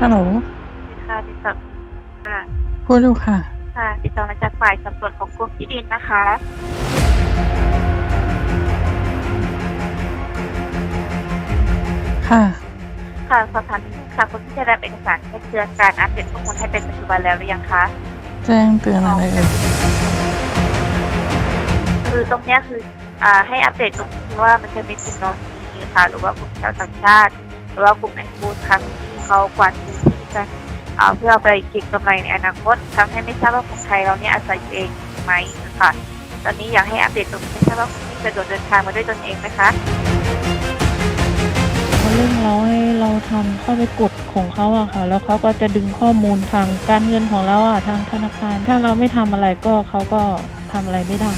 ฮัลโหลค่ะติดต่อค่ะพูดอยู่ค่ะ ค่ะติดต่อมาจากฝ่ายสำรวจของกรมที่ดินนะคะ ค่ะ ค่ะสอบถามนิดนึงค่ะคนที่จะรับเอกสารให้เตือนการอัปเดตข้อมูลให้เป็นปัจจุบันแล้วหรือยังคะแจ้งเตือนอะไรเอ่ยคือตรงเนี้ยคืออ่าให้อัปเดตตรงที่ว่ามันจะมีกลุ่มน้องทีค่ะ หรือว่ากลุ่มชาวต่างชาติ หรือว่ากลุ่มแอนกูนค่ะที่ เขากวาดพื้นที่กันอ่าเพื่อไปเก็งกำไรในอนาคตทำให้ไม่ทราบว่าคนไทยเราเนี่ยอาศัยอยู่เองไหมนะคะตอนนี้อยากให้อัปเดตตรงนี้ไม่ทราบว่าคุณสะดวกเดินทางมาด้วยตนเองไหมคะเขาเร่งเราให้เราทำเข้าไปกดของเขาอะค่ะ แล้วเขาก็จะดึงข้อมูลทางการเงินของเราอะทางธนาคาร ถ้าเราไม่ทำอะไรก็เขาก็ทำอะไรไม่ได้